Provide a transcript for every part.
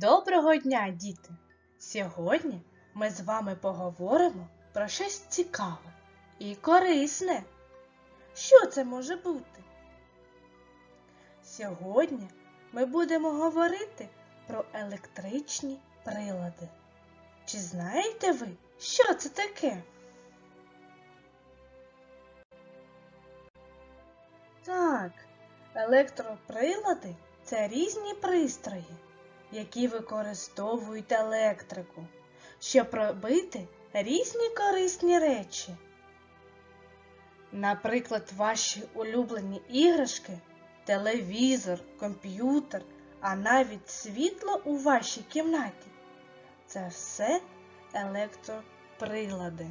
Доброго дня, діти! Сьогодні ми з вами поговоримо про щось цікаве і корисне. Що це може бути? Сьогодні ми будемо говорити про електричні прилади. Чи знаєте ви, що це таке? Так, електроприлади це різні пристрої, які використовують електрику, щоб робити різні корисні речі. Наприклад, ваші улюблені іграшки, телевізор, комп'ютер, а навіть світло у вашій кімнаті. Це все електроприлади.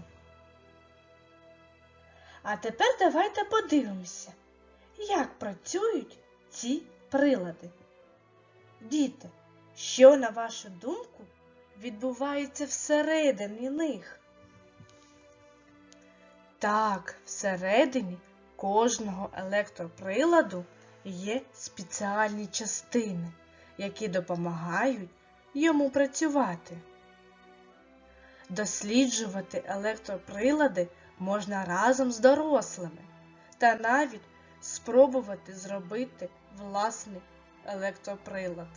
А тепер давайте подивимося, як працюють ці прилади. Діти, що, на вашу думку, відбувається всередині них? Так, всередині кожного електроприладу є спеціальні частини, які допомагають йому працювати. Досліджувати електроприлади можна разом з дорослими та навіть спробувати зробити власний електроприлад.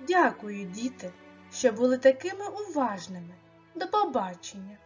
Дякую, діти, що були такими уважними. До побачення!